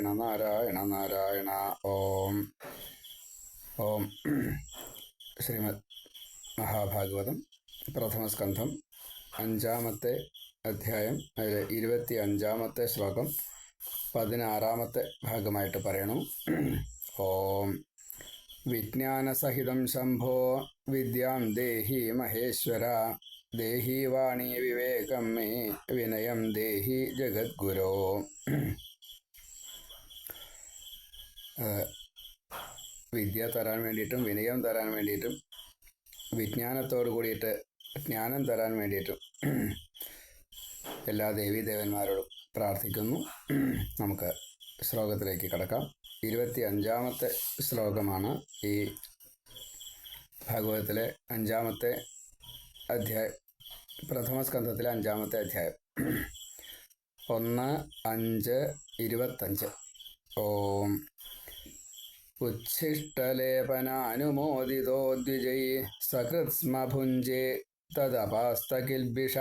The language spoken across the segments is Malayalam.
നാരായണ നാരായണ നാരായണ. ഓം. ഓം. ശ്രീമദ് മഹാഭാഗവതം പ്രഥമസ്കന്ധം അഞ്ചാമത്തെ അധ്യായം ഇരുപത്തി അഞ്ചാമത്തെ ശ്ലോകം പതിനാറാമത്തെ ഭാഗമായിട്ട് പറയണം. ഓം. വിജ്ഞാനസഹിതം ശംഭോ വിദ്യാം ദേഹി മഹേശ്വര ദേഹി വാണി വിവേകം മേ വിനയം ദേഹി ജഗദ്ഗുരോ. വിദ്യ തരാൻ വേണ്ടിയിട്ടും വിനയം തരാൻ വേണ്ടിയിട്ടും വിജ്ഞാനത്തോട് കൂടിയിട്ട് ജ്ഞാനം തരാൻ വേണ്ടിയിട്ടും എല്ലാ ദേവീദേവന്മാരോടും പ്രാർത്ഥിക്കുന്നു. നമുക്ക് ശ്ലോകത്തിലേക്ക് കടക്കാം. ഇരുപത്തി അഞ്ചാമത്തെ ശ്ലോകമാണ് ഈ ഭാഗവതത്തിലെ അഞ്ചാമത്തെ അധ്യായ പ്രഥമ സ്കന്ധത്തിലെ അഞ്ചാമത്തെ അധ്യായം. ഒന്ന് അഞ്ച് ഇരുപത്തഞ്ച്. ഓം. ഉച്ഛിഷ്ടലേപനാനുമോദിതോ ദ്വിജൈ സകൃത്സ്മ ഭുഞ്ചേ തദപാസ്തകിൽബിഷ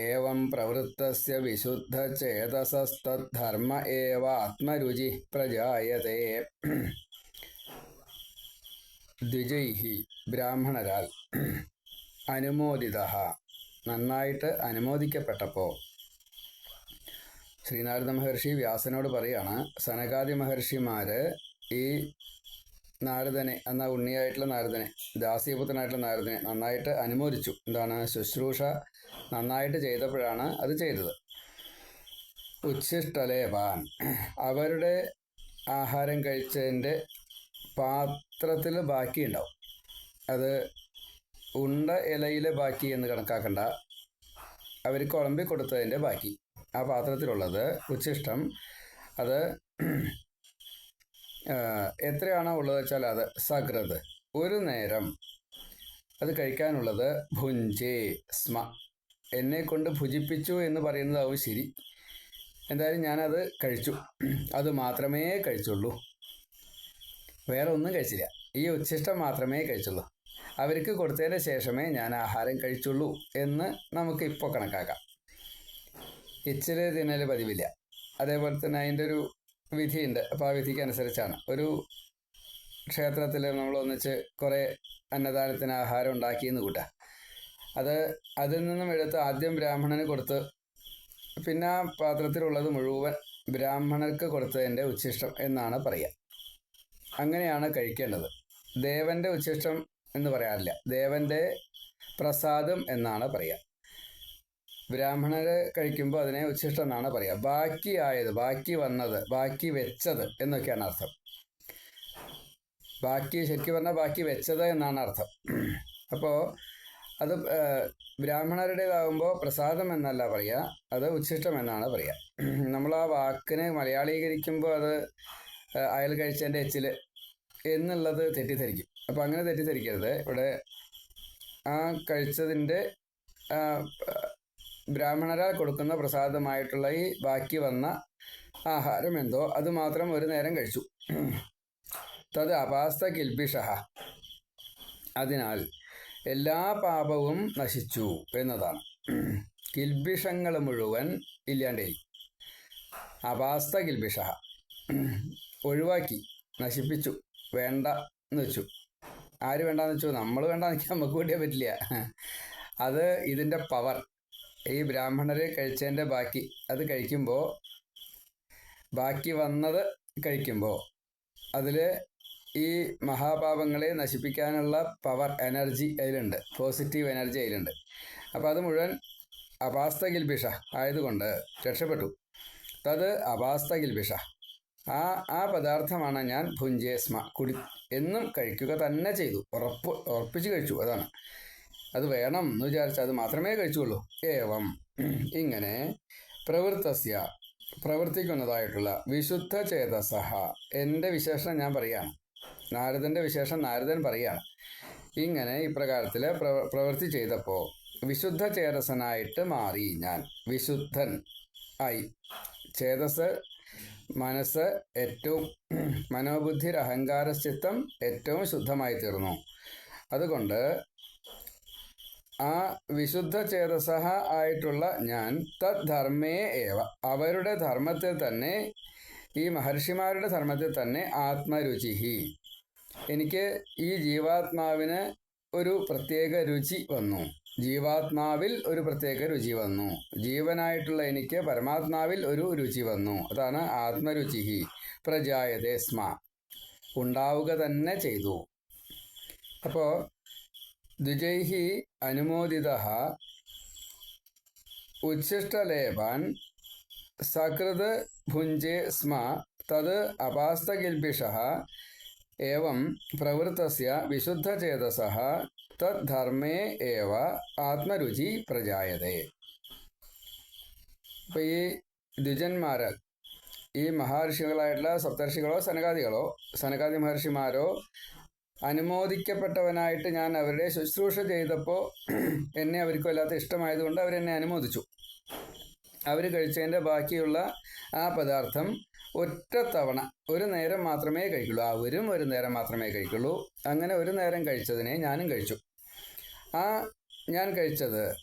ഏവം പ്രവൃത്തസ്യ വിശുദ്ധചേതസസ്തദ്ധർമ്മ ഏവാത്മരുചി പ്രജായത്തെ ദ്വിജൈഹി ബ്രാഹ്മണരാൽ അനുമോദിത നന്നായിട്ട് അനുമോദിക്കപ്പെട്ടപ്പോൾ ശ്രീനാരദ മഹർഷി വ്യാസനോട് പറയാണ് സനകാദി മഹർഷിമാര് ഈ നാരദനെ എന്ന ഉണ്ണിയായിട്ടുള്ള നാരദനെ ദാസീപുത്രനായിട്ടുള്ള നാരദനെ നന്നായിട്ട് അനുമോദിച്ചു. എന്താണ്? ശുശ്രൂഷ നന്നായിട്ട് ചെയ്തപ്പോഴാണ് അത് ചെയ്തത്. ഉച്ഛിഷ്ടലേപാൻ അവരുടെ ആഹാരം കഴിച്ചതിന്റെ പാത്രത്തിൽ ബാക്കിയുണ്ടാവും. അത് ഉണ്ട ഇലയിലെ ബാക്കി എന്ന് കണക്കാക്കണ്ട. അവർ കുളമ്പി കൊടുത്തതിന്റെ ബാക്കി. ആ പാത്രത്തിലുള്ളത് ഉച്ഛിഷ്ടം. അത് എത്രയാണോ ഉള്ളത് വെച്ചാൽ അത് സകൃത്. ഒരു നേരം അത് കഴിക്കാനുള്ളത് ഭുഞ്ചേ സ്മ. എന്നെ കൊണ്ട് ഭുജിപ്പിച്ചു എന്ന് പറയുന്നതാവും ശരി. എന്തായാലും ഞാനത് കഴിച്ചു. അത് മാത്രമേ കഴിച്ചുള്ളൂ. വേറെ ഒന്നും കഴിച്ചില്ല. ഈ ഉച്ഛിഷ്ടം മാത്രമേ കഴിച്ചുള്ളൂ. അവർക്ക് കൊടുത്തതിന് ശേഷമേ ഞാൻ ആഹാരം കഴിച്ചുള്ളൂ എന്ന് നമുക്ക് ഇപ്പോൾ കണക്കാക്കാം. ഇച്ചിരി തിന്നൽ പതിവില്ല. അതേപോലെ തന്നെ അതിന്റെ ഒരു വിധിയുണ്ട്. അപ്പോൾ ആ വിധിക്ക് അനുസരിച്ചാണ് ഒരു ക്ഷേത്രത്തിൽ നമ്മൾ ഒന്നിച്ച് കുറേ അന്നദാനത്തിന് ആഹാരം ഉണ്ടാക്കിയെന്ന് കൂട്ടുക അത് അതിൽ നിന്നും എടുത്ത് ആദ്യം ബ്രാഹ്മണന് കൊടുത്ത് പിന്നെ ആ പാത്രത്തിലുള്ളത് മുഴുവൻ ബ്രാഹ്മണർക്ക് കൊടുത്തതിന്റെ ഉച്ഛിഷ്ടം എന്നാണ് പറയുക അങ്ങനെയാണ് കഴിക്കേണ്ടത്. ദേവന്റെ ഉച്ഛിഷ്ടം എന്ന് പറയാറില്ല. ദേവന്റെ പ്രസാദം എന്നാണ് പറയുക ബ്രാഹ്മണര് കഴിക്കുമ്പോൾ അതിനെ ഉച്ഛിഷ്ടം എന്നാണ് പറയുക. ബാക്കിയായത് ബാക്കി വന്നത് ബാക്കി വെച്ചത് എന്നൊക്കെയാണ് അർത്ഥം. ബാക്കി ശരിക്കും പറഞ്ഞാൽ ബാക്കി വെച്ചത് എന്നാണ് അർത്ഥം. അപ്പോൾ അത് ബ്രാഹ്മണരുടേതാകുമ്പോൾ പ്രസാദം എന്നല്ല പറയുക അത് ഉച്ഛിഷ്ടം എന്നാണ് പറയുക. നമ്മൾ ആ വാക്കിനെ മലയാളീകരിക്കുമ്പോൾ അത് അയൽ കഴിച്ചതിന്റെ എച്ചിൽ എന്നുള്ളത് തെറ്റിദ്ധരിക്കും. അപ്പോൾ അങ്ങനെ തെറ്റിദ്ധരിക്കരുത്. ഇവിടെ ആ കഴിച്ചതിന്റെ ബ്രാഹ്മണരാൽ കൊടുക്കുന്ന പ്രസാദമായിട്ടുള്ള ഈ ബാക്കി വന്ന ആഹാരം എന്തോ അത് മാത്രം ഒരു നേരം കഴിച്ചു. തത് അപാസ്ത കിൽബിഷ അതിനാൽ എല്ലാ പാപവും നശിച്ചു എന്നതാണ്. കിൽബിഷങ്ങൾ മുഴുവൻ ഇല്ലാണ്ടേ അപാസ്ത കിൽബിഷ ഒഴിവാക്കി നശിപ്പിച്ചു വേണ്ട എന്ന് വെച്ചു. ആര് വേണ്ടാന്ന് വെച്ചു? നമ്മൾ വേണ്ടാന്ന് വെച്ചാൽ നമുക്ക് കൂട്ടിയാൽ പറ്റില്ല. അത് ഇതിന്റെ പവർ. ഈ ബ്രാഹ്മണർ കഴിച്ചതിന്റെ ബാക്കി. അത് കഴിക്കുമ്പോൾ ബാക്കി വന്നത് കഴിക്കുമ്പോൾ അതിൽ ഈ മഹാപാപങ്ങളെ നശിപ്പിക്കാനുള്ള പവർ എനർജി അതിലുണ്ട് പോസിറ്റീവ് എനർജി അതിലുണ്ട് അപ്പോൾ അത് മുഴുവൻ അപാസ്ത ഗിൽബിഷ ആയതുകൊണ്ട് രക്ഷപ്പെട്ടു. തത് അപാസ്ത ഗിൽബിഷ ആ ആ പദാർത്ഥമാണ് ഞാൻ ഭുഞ്ചേസ്മ കുടി എന്നും കഴിക്കുക തന്നെ ചെയ്തു. ഉറപ്പ് ഉറപ്പിച്ച് കഴിച്ചു. അതാണ്. അത് വേണം എന്ന് വിചാരിച്ചാൽ അത് മാത്രമേ കഴിച്ചുള്ളൂ. ഏവം ഇങ്ങനെ പ്രവൃത്തസ്യ പ്രവർത്തിക്കുന്നതായിട്ടുള്ള വിശുദ്ധ ചേതസഹ എന്റെ വിശേഷണം ഞാൻ പറയാണ്. നാരദന്റെ വിശേഷം നാരദൻ പറയാണ്. ഇങ്ങനെ ഇപ്രകാരത്തിൽ പ്രവ പ്രവൃത്തി ചെയ്തപ്പോൾ വിശുദ്ധ ചേതസനായിട്ട് മാറി ഞാൻ. വിശുദ്ധൻ ആയി. ചേതസ് മനസ്സ് ഏറ്റവും മനോബുദ്ധി അഹങ്കാരചിത്തം ഏറ്റവും ശുദ്ധമായി തീർന്നു അതുകൊണ്ട് ആ വിശുദ്ധ ചേതസഹ ആയിട്ടുള്ള ഞാൻ തദ്ധർമ്മേ ഏവ. അവരുടെ ധർമ്മത്തിൽ തന്നെ ഈ മഹർഷിമാരുടെ ധർമ്മത്തിൽ തന്നെ ആത്മരുചിഹി. എനിക്ക് ഈ ജീവാത്മാവിന് ഒരു പ്രത്യേക രുചി വന്നു. ജീവാത്മാവിൽ ഒരു പ്രത്യേക രുചി വന്നു. ജീവനായിട്ടുള്ള എനിക്ക് പരമാത്മാവിൽ ഒരു രുചി വന്നു. അതാണ് ആത്മരുചിഹി. പ്രജായതേ സ്മ. ഉണ്ടാവുക തന്നെ ചെയ്തു. അപ്പോൾ ദ്വിജൈഹി അനുമോദിത ഉച്ഛിഷ്ടലേപാൻ സകൃത് ഭുഞ്ചേ സ്മ തത് അപാസ്തകിൽബിഷ ഏവം പ്രവൃത്തസ്യ വിശുദ്ധചേതസ തദ്ധർമ്മേ ഏവ ആത്മരുചി പ്രജായതേ. അപ്പോൾ ഈ ദ്വിജന്മാര് ഈ മഹർഷികളായിട്ടുള്ള സപ്തർഷികളോ സനകാദികളോ സനകാദി മഹർഷിമാരോ അനുമോദിക്കപ്പെട്ടവനായിട്ട് ഞാൻ അവരുടെ ശുശ്രൂഷ ചെയ്തപ്പോൾ എന്നെ അവർക്ക് വല്ലാത്ത ഇഷ്ടമായതുകൊണ്ട് അവരെന്നെ അനുമോദിച്ചു. അവർ കഴിച്ചതിന്റെ ബാക്കിയുള്ള ആ പദാർത്ഥം ഒറ്റ തവണ ഒരു നേരം മാത്രമേ കഴിക്കുള്ളൂ. അവരും ഒരു നേരം മാത്രമേ കഴിക്കുള്ളൂ. അങ്ങനെ ഒരു നേരം കഴിച്ചതിനെ ഞാനും കഴിച്ചു. ആ ഞാൻ കഴിച്ചത്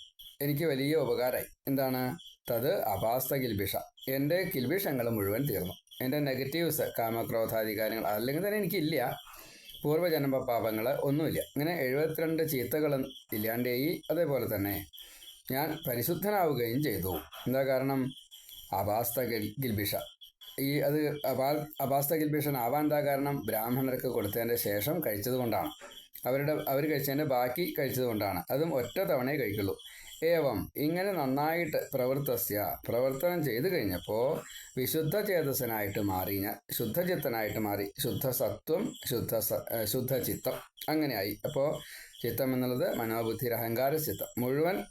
എനിക്ക് വലിയ ഉപകാരമായി. എന്താണ്? തത് അപാസ്ത കിൽബിഷ എന്റെ കിൽബിഷങ്ങൾ മുഴുവൻ തീർന്നു. എന്റെ നെഗറ്റീവ്സ് കാമക്രോധാധികാരങ്ങൾ അല്ലെങ്കിൽ തന്നെ എനിക്കില്ല പൂർവജന്മ പാപങ്ങൾ ഒന്നുമില്ല. ഇങ്ങനെ എഴുപത്തിരണ്ട് ചീത്തകളും ഇല്ലാണ്ടേയി അതേപോലെ തന്നെ ഞാൻ പരിശുദ്ധനാവുകയും ചെയ്തു. എന്താ കാരണം? അപാസ്ത ഗിൽ ഗിൽബിഷ. ഈ അത് അപാ അപാസ്ത ഗിൽബിഷൻ എന്താ കാരണം? ബ്രാഹ്മണർക്ക് കൊടുത്തതിന്റെ ശേഷം കഴിച്ചത് കൊണ്ടാണ് അവരുടെ അവർ കഴിച്ചതിന്റെ ബാക്കി കഴിച്ചത് കൊണ്ടാണ് അതും ഒറ്റ തവണയേ കഴിക്കുള്ളൂ. ഏവം ഇങ്ങനെ നന്നായിട്ട് പ്രവർത്തസ്യ പ്രവർത്തനം ചെയ്തു കഴിഞ്ഞപ്പോൾ വിശുദ്ധ ചേതസനായിട്ട് മാറി ഞാൻ ശുദ്ധചിത്തനായിട്ട് മാറി ശുദ്ധ സത്വം ശുദ്ധ ശുദ്ധചിത്തം അങ്ങനെയായി. അപ്പോൾ ചിത്തം എന്നുള്ളത് മനോബുദ്ധി അഹങ്കാര ചിത്തം. മുഴുവൻ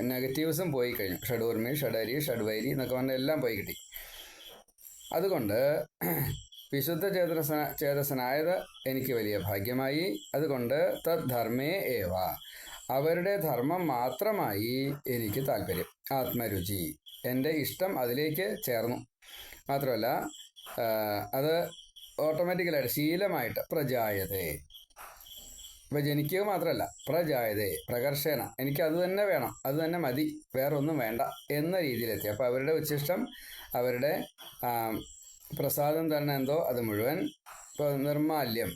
നെഗറ്റീവ്സും പോയി കഴിഞ്ഞു. ഷഡൂർമി ഷഡരി ഷഡ്വൈരി എന്നൊക്കെ പറഞ്ഞാൽ എല്ലാം പോയി കിട്ടി. അതുകൊണ്ട് വിശുദ്ധ ചേതസന ചേതസനായത് എനിക്ക് വലിയ ഭാഗ്യമായി. അതുകൊണ്ട് തദ്ധർമ്മേ ഏവ. അവരുടെ ധർമ്മം മാത്രമായി എനിക്ക് താല്പര്യം ആത്മരുചി. എന്റെ ഇഷ്ടം അതിലേക്ക് ചേർന്നു. മാത്രമല്ല അത് ഓട്ടോമാറ്റിക്കലായിട്ട് ശീലമായിട്ട് പ്രജായതേ. ഇപ്പം ജനിക്കുക മാത്രമല്ല പ്രജായതേ പ്രകർഷേന എനിക്ക് അത് തന്നെ വേണം അത് തന്നെ മതി വേറൊന്നും വേണ്ട എന്ന രീതിയിലെത്തി. അപ്പോൾ അവരുടെ ഉച്ഛിഷ്ടം അവരുടെ പ്രസാദം തന്നെ എന്തോ അത് മുഴുവൻ ഇപ്പോൾ നിർമാല്യം.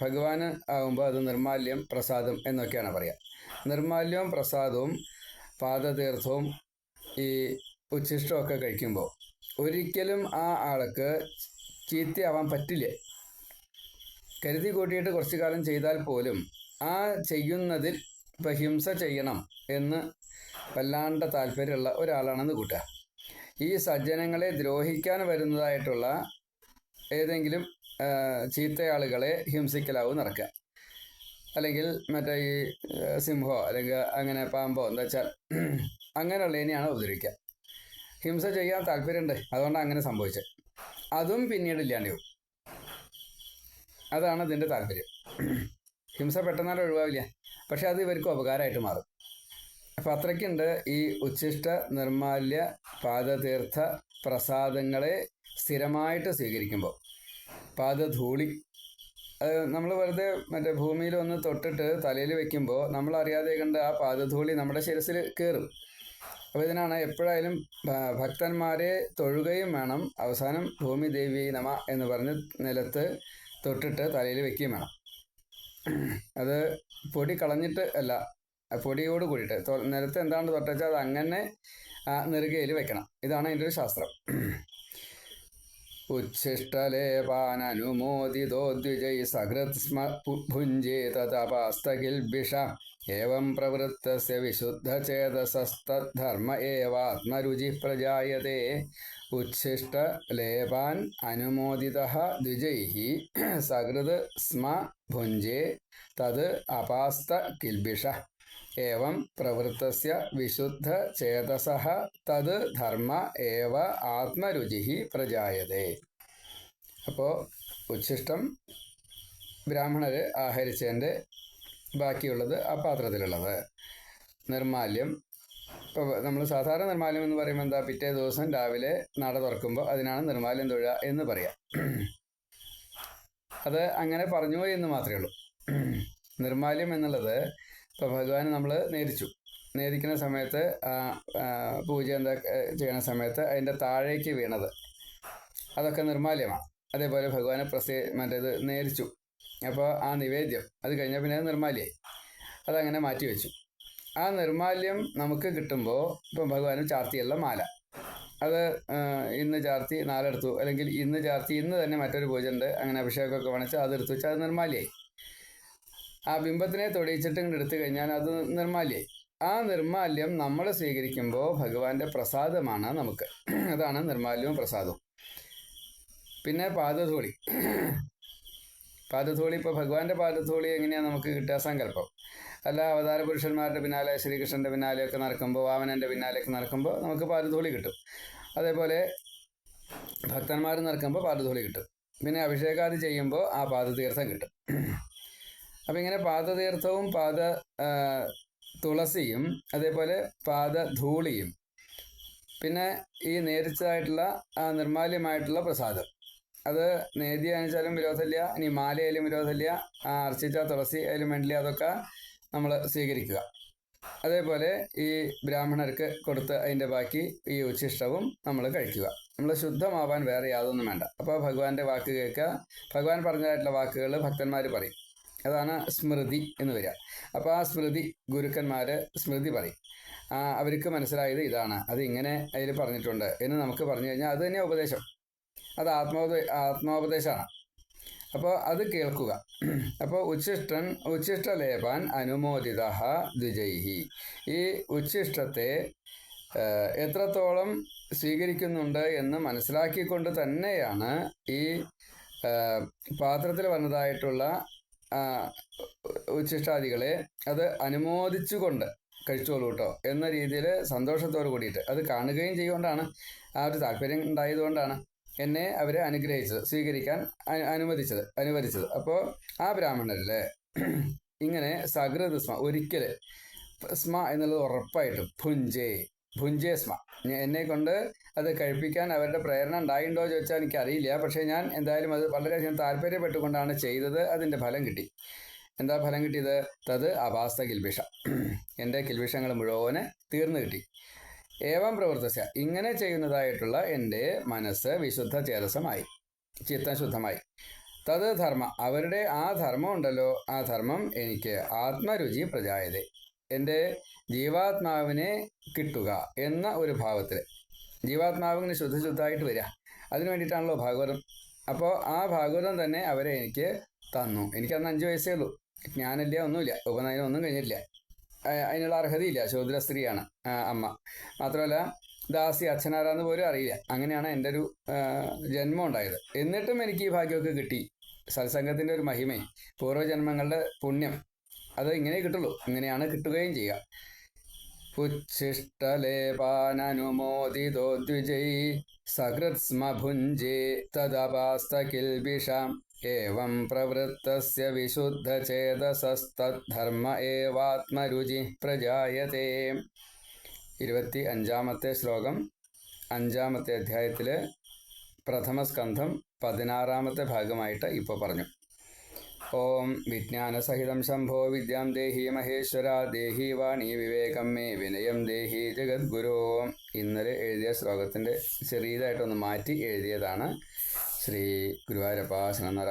ഭഗവാന് ആകുമ്പോൾ അത് നിർമാല്യം പ്രസാദം എന്നൊക്കെയാണ് പറയുക നിർമാല്യവും പ്രസാദവും പാദതീർത്ഥവും ഈ ഉച്ഛിഷ്ടമൊക്കെ കഴിക്കുമ്പോൾ ഒരിക്കലും ആ ആൾക്ക് ചീത്തയാവാൻ പറ്റില്ല. കരുതി കൂട്ടിയിട്ട് കുറച്ചു കാലം ചെയ്താൽ പോലും ആ ചെയ്യുന്നതിൽ ഇപ്പം ചെയ്യണം എന്ന് വല്ലാണ്ട താല്പര്യമുള്ള ഒരാളാണെന്ന് കൂട്ടുക. ഈ സജ്ജനങ്ങളെ ദ്രോഹിക്കാൻ വരുന്നതായിട്ടുള്ള ഏതെങ്കിലും ചീത്തയാളുകളെ ഹിംസിക്കലാവും നടക്കുക. അല്ലെങ്കിൽ മറ്റേ ഈ സിംഹോ അല്ലെങ്കിൽ അങ്ങനെ പാമ്പോ എന്താ വെച്ചാൽ അങ്ങനെയുള്ളതിനെയാണ് ഉപദ്രവിക്കുക. ഹിംസ ചെയ്യാൻ താല്പര്യമുണ്ട്. അതുകൊണ്ട് അങ്ങനെ സംഭവിച്ചത്. അതും പിന്നീട് ഇല്ലാണ്ട് പോകും. അതാണ് ഇതിന്റെ താല്പര്യം. ഹിംസ പെട്ടെന്നാലും ഒഴിവാവില്ല. പക്ഷെ അത് ഇവർക്ക് ഉപകാരമായിട്ട് മാറും. അപ്പം അത്രയ്ക്കുണ്ട് ഈ ഉച്ഛിഷ്ട നിർമാല്യ പാദതീർത്ഥ പ്രസാദങ്ങളെ സ്ഥിരമായിട്ട് സ്വീകരിക്കുമ്പോൾ. പാദധൂളി അത് നമ്മൾ വെറുതെ മറ്റേ ഭൂമിയിൽ ഒന്ന് തൊട്ടിട്ട് തലയിൽ വെക്കുമ്പോൾ നമ്മൾ അറിയാതെ കണ്ട് ആ പാദധൂളി നമ്മുടെ ശിരസിൽ കയറും അപ്പോൾ ഇതിനാണ് എപ്പോഴായാലും ഭക്തന്മാരെ തൊഴുകയും വേണം. അവസാനം ഭൂമി ദേവി നമ എന്ന് പറഞ്ഞ് നിലത്ത് തൊട്ടിട്ട് തലയിൽ വെക്കുകയും വേണം. അത് പൊടി കളഞ്ഞിട്ട് അല്ല പൊടിയോട് കൂടിയിട്ട് നിലത്ത് എന്താണ് തൊട്ടച്ചാൽ അത് അങ്ങനെ നെറുകയിൽ വെക്കണം. ഇതാണ് അതിന്റെ ഒരു ശാസ്ത്രം. ഉച്ഛിഷ്ടലേപാനനുമോദിതോ ദ്വിജൈ സഹൃത് സ്മ ഭു- ഭുഞ്ജേ തതപാസ്തകിൽബിഷ ഏവം പ്രവൃത്തസ്യ വിശുദ്ധചേതസസ്തദ്ധർമ്മ ഏവാത്മരുചി പ്രജായത്തെ ഉച്ഛിഷ്ടലേപാൻ അനുമോദിത ദ്വിജൈ സഹൃത് സ്മ ഭുഞ്ജേ തത് അപാസ്ത കിൽബിഷ ഏവം പ്രവൃത്തസ്യ വിശുദ്ധ ചേതസഃ തത് ധർമ്മ ഏവ ആത്മരുചി പ്രജായതേ അപ്പോൾ ഉച്ഛിഷ്ടം ബ്രാഹ്മണർ ആഹരിച്ചതിന്റെ ബാക്കിയുള്ളത് ആ പാത്രത്തിലുള്ളത്. നിർമാല്യം. ഇപ്പോൾ നമ്മൾ സാധാരണ നിർമാല്യം എന്ന് പറയുമ്പോൾ എന്താ? പിറ്റേ ദിവസം രാവിലെ നട തുറക്കുമ്പോൾ അതിനാണ് നിർമാല്യം തൊഴുക എന്ന് പറയാം. അത് അങ്ങനെ പറഞ്ഞു എന്ന് മാത്രമേ ഉള്ളൂ. നിർമാല്യം എന്നുള്ളത് ഇപ്പോൾ ഭഗവാൻ നമ്മൾ നേരിച്ചു. നേരിക്കുന്ന സമയത്ത് പൂജ എന്താ ചെയ്യണ സമയത്ത് അതിന്റെ താഴേക്ക് വീണത്. അതൊക്കെ നിർമാല്യമാണ് അതേപോലെ ഭഗവാനെ പ്രസേ മറ്റേത് നേരിച്ചു. അപ്പോൾ ആ നിവേദ്യം അത് കഴിഞ്ഞാൽ പിന്നെ അത് നിർമാല്യമായി അതങ്ങനെ മാറ്റി വെച്ചു. ആ നിർമാല്യം നമുക്ക് കിട്ടുമ്പോൾ ഇപ്പം ഭഗവാന് ചാർത്തിയുള്ള മാല. അത് ഇന്ന് ചാർത്തി നാലെടുത്തു അല്ലെങ്കിൽ ഇന്ന് ചാർത്തി ഇന്ന് തന്നെ മറ്റൊരു പൂജ ഉണ്ട്. അങ്ങനെ അഭിഷേകമൊക്കെ വണച്ച് അതെടുത്തു വെച്ചാൽ അത് നിർമാല്യമായി ആ ബിംബത്തിനെ തൊടിയിച്ചിട്ട് ഇങ്ങോട്ട് എടുത്തു കഴിഞ്ഞാൽ അത് നിർമാല്യം ആ നിർമാല്യം നമ്മൾ സ്വീകരിക്കുമ്പോൾ ഭഗവാന്റെ പ്രസാദമാണ് നമുക്ക്. അതാണ് നിർമാല്യവും പ്രസാദവും. പിന്നെ പാദധൂളി. പാദധൂളി ഇപ്പോൾ ഭഗവാന്റെ പാദധൂളി എങ്ങനെയാണ് നമുക്ക് കിട്ടുക? സങ്കല്പം. അല്ല അവതാര പുരുഷന്മാരുടെ പിന്നാലെ ശ്രീകൃഷ്ണന്റെ പിന്നാലെയൊക്കെ നടക്കുമ്പോൾ വാമനന്റെ പിന്നാലെയൊക്കെ നടക്കുമ്പോൾ നമുക്ക് പാദധൂളി കിട്ടും. അതേപോലെ ഭക്തന്മാർ നടക്കുമ്പോൾ പാദധൂളി കിട്ടും. പിന്നെ അഭിഷേകാദി ചെയ്യുമ്പോൾ ആ പാദതീർത്ഥം കിട്ടും. അപ്പം ഇങ്ങനെ പാദതീർത്ഥവും പാദ തുളസിയും അതേപോലെ പാദധൂളിയും പിന്നെ ഈ നേരിച്ചതായിട്ടുള്ള നിർമാല്യമായിട്ടുള്ള പ്രസാദം. അത് നേതി അണിച്ചാലും വിരോധമില്ല ഇനി മാലയായാലും വിരോധമില്ല അർച്ചിച്ച തുളസി ആയാലും വേണ്ടില്ല അതൊക്കെ നമ്മൾ സ്വീകരിക്കുക. അതേപോലെ ഈ ബ്രാഹ്മണർക്ക് കൊടുത്ത് അതിന്റെ ബാക്കി ഈ ഉച്ഛിഷ്ടവും നമ്മൾ കഴിക്കുക. നമ്മൾ ശുദ്ധമാവാൻ വേറെ യാതൊന്നും വേണ്ട. അപ്പോൾ ഭഗവാന്റെ വാക്ക് കേൾക്കുക. ഭഗവാൻ പറഞ്ഞതായിട്ടുള്ള വാക്കുകൾ ഭക്തന്മാർ പറയും. അതാണ് സ്മൃതി എന്ന് വരിക. അപ്പോൾ ആ സ്മൃതി ഗുരുക്കന്മാർ സ്മൃതി പറയും. അവർക്ക് മനസ്സിലായത് ഇതാണ്. അത് ഇങ്ങനെ അതിൽ പറഞ്ഞിട്ടുണ്ട് എന്ന് നമുക്ക് പറഞ്ഞു കഴിഞ്ഞാൽ അത് തന്നെ ഉപദേശം. അത് ആത്മോപദേ ആത്മോപദേശമാണ് അപ്പോൾ അത് കേൾക്കുക. അപ്പോൾ ഉച്ഛിഷ്ടൻ ഉച്ഛിഷ്ടലേപാൻ അനുമോദിത ദ്വിജൈഹി. ഈ ഉച്ഛിഷ്ടത്തെ എത്രത്തോളം സ്വീകരിക്കുന്നുണ്ട് എന്ന് മനസ്സിലാക്കിക്കൊണ്ട് തന്നെയാണ് ഈ പാത്രത്തിൽ വന്നതായിട്ടുള്ള ആ, ഉച്ഛിഷ്ടാദികളെ അത് അനുമോദിച്ചുകൊണ്ട് കഴിച്ചോളൂ കേട്ടോ എന്ന രീതിയിൽ സന്തോഷത്തോട് കൂടിയിട്ട് അത് കാണുകയും ചെയ്യുകൊണ്ടാണ് ആ ഒരു താല്പര്യം ഉണ്ടായതുകൊണ്ടാണ് എന്നെ അവരെ അനുഗ്രഹിച്ചത് സ്വീകരിക്കാൻ അനുവദിച്ചത് അനുവദിച്ചത്. അപ്പോൾ ആ ബ്രാഹ്മണരിൽ ഇങ്ങനെ സകൃത് സ്മ ഒരിക്കൽ സ്മ എന്നുള്ളത് ഉറപ്പായിട്ടും ഭുഞ്ചേ ഭുഞ്ചേ സ്മ. എന്നെ കൊണ്ട് അത് കഴിപ്പിക്കാൻ അവരുടെ പ്രേരണ ഉണ്ടായിട്ടുണ്ടോ ചോദിച്ചാൽ എനിക്കറിയില്ല. പക്ഷേ ഞാൻ എന്തായാലും അത് വളരെയധികം താല്പര്യപ്പെട്ടുകൊണ്ടാണ് ചെയ്തത്. അതിന്റെ ഫലം കിട്ടി. എന്താ ഫലം കിട്ടിയത്? തത് അപാസ്ത കിൽബിഷ എന്റെ കിൽബിഷങ്ങൾ മുഴുവൻ തീർന്നു കിട്ടി. ഏവം പ്രവർത്തിച്ച ഇങ്ങനെ ചെയ്യുന്നതായിട്ടുള്ള എന്റെ മനസ്സ് വിശുദ്ധ ചേതസമായി ചിത്തം ശുദ്ധമായി. തത് ധർമ്മ. അവരുടെ ആ ധർമ്മം ഉണ്ടല്ലോ. ആ ധർമ്മം എനിക്ക് ആത്മരുചി പ്രജായതേ. എന്റെ ജീവാത്മാവിനെ കിട്ടുക എന്ന ഒരു ഭാവത്തിൽ. ജീവാത്മാവിന് ശുദ്ധ ശുദ്ധമായിട്ട് വരിക അതിനു വേണ്ടിയിട്ടാണല്ലോ ഭാഗവതം. അപ്പോൾ ആ ഭാഗവതം തന്നെ അവരെ എനിക്ക് തന്നു. എനിക്കന്ന് അഞ്ച് വയസ്സേ ഉള്ളൂ. ജ്ഞാനില്ല ഒന്നുമില്ല. ഉപനയനം ഒന്നും കഴിഞ്ഞിട്ടില്ല. ആ- അതിനുള്ള അർഹതയില്ല. ശൂദ്ര സ്ത്രീയാണ് അമ്മ. മാത്രമല്ല ദാസി അച്ഛനാരാന്ന് പോലും അറിയില്ല. അങ്ങനെയാണ് എന്റെ ഒരു ജന്മം ഉണ്ടായത്. എന്നിട്ടും എനിക്ക് ഈ ഭാഗ്യമൊക്കെ കിട്ടി. സത്സംഗത്തിന്റെ ഒരു മഹിമയും. പൂർവജന്മങ്ങളുടെ പുണ്യം. അത് ഇങ്ങനെ കിട്ടുള്ളൂ. ഇങ്ങനെയാണ് കിട്ടുകയും ചെയ്യുക. ഉച്ഛിഷ്ടലേപാനനുമോദിതോ ദ്വിജൈ സകൃത് സ്മ ഭുഞ്ചേ തദപാസ്തകിൽബിഷാം ഏവം പ്രവൃത്തസ്യ വിശുദ്ധചേതസസ്തദ്ധർമ്മ ഏവാത്മരുചി പ്രജായത്തെ ഇരുപത്തി അഞ്ചാമത്തെ ശ്ലോകം അഞ്ചാമത്തെ അധ്യായത്തിലെ പ്രഥമസ്കന്ധം പതിനാറാമത്തെ ഭാഗമായിട്ട് ഇപ്പോൾ പറഞ്ഞു. ഓം വിജ്ഞാനസഹിതം ശംഭോ വിദ്യാം ദേഹി മഹേശ്വര ദേഹി വാണി വിവേകം മേ വിനയം ദേഹി ജഗദ്ഗുരു. ഇന്നലെ എഴുതിയ ശ്ലോകത്തിന്റെ ചെറിയതായിട്ടൊന്ന് മാറ്റി എഴുതിയതാണ് ശ്രീ ഗുരുവായൂരപ്പാ ശരണ